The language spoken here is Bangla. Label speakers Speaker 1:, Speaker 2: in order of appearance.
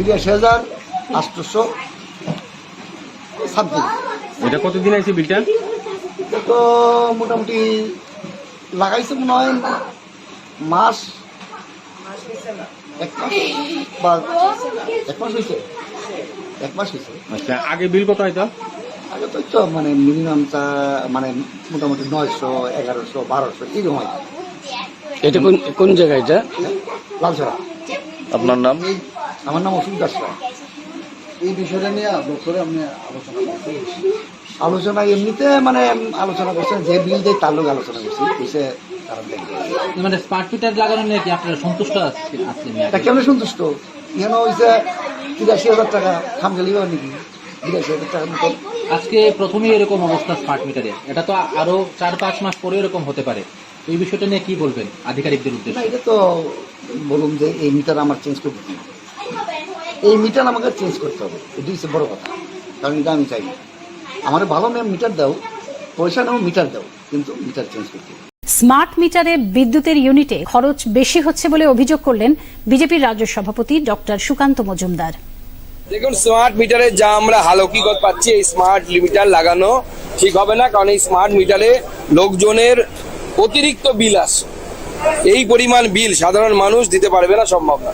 Speaker 1: বিরাশি হাজার আটশোশো সামথিং
Speaker 2: এটা কতদিন আছে বিলটা?
Speaker 1: তো মোটামুটি লাগাইছে মনে হয় মাস এক মাস বা এক মাস হয়েছে এক মাস হয়েছে
Speaker 2: আচ্ছা আগে বিল কত হয়তো
Speaker 1: আগে তো তো মানে মিনিমাম তা মানে মোটামুটি নয়শো এগারোশো বারোশো এরকম হয়।
Speaker 3: এটা কোন কোন জায়গা এটা?
Speaker 1: লালছড়া
Speaker 3: আপনার নাম?
Speaker 1: আমার নাম অসুখ দাস
Speaker 4: এই বিষয়টা নিয়ে বছরে আপনি আলোচনা করছেন
Speaker 1: আলোচনা এমনিতে মানে আলোচনা করছেন যে বিল দেয় তার লোক আলোচনা করছি কিসে
Speaker 5: মানে স্মার্ট মিটার লাগানো নিয়ে কি আপনারা সন্তুষ্ট আছেন আছেন
Speaker 1: তা কেমন সন্তুষ্ট? হয়েছে তিরাশি হাজার টাকা হয় নাকি? তিরাশি হাজার মতো।
Speaker 5: আজকে প্রথমেই এরকম অবস্থা স্মার্ট মিটারে এটা তো আরও চার পাঁচ মাস পরে এরকম হতে পারে। এই বিষয়টা নিয়ে কি বলবেন আধিকারিকদের উদ্দেশ্যে?
Speaker 1: এটা তো বলুন যে এই মিটার আমার চেঞ্জ করতে এই মিটার আমাকে চেঞ্জ করতে হবে। এটি হচ্ছে বড় কথা। কারণ এটা আমি চাই আমার ভালো মেয়ে মিটার দাও পয়সা নাও মিটার দাও কিন্তু মিটার চেঞ্জ করতে হবে।
Speaker 6: স্মার্ট মিটারে বিদ্যুতের ইউনিটে খরচ বেশি হচ্ছে বলে অভিযোগ করলেন বিজেপির রাজ্য সভাপতি ডক্টর সুকান্ত মজুমদার।
Speaker 7: দেখুন স্মার্ট মিটারে যা আমরা হালকিগত পাচ্ছি এই স্মার্ট মিটার লাগানো ঠিক হবে না কারণ এই স্মার্ট মিটারে লোকজনের অতিরিক্ত বিল আসে। এই পরিমাণ বিল সাধারণ মানুষ দিতে পারবে না সম্ভব না।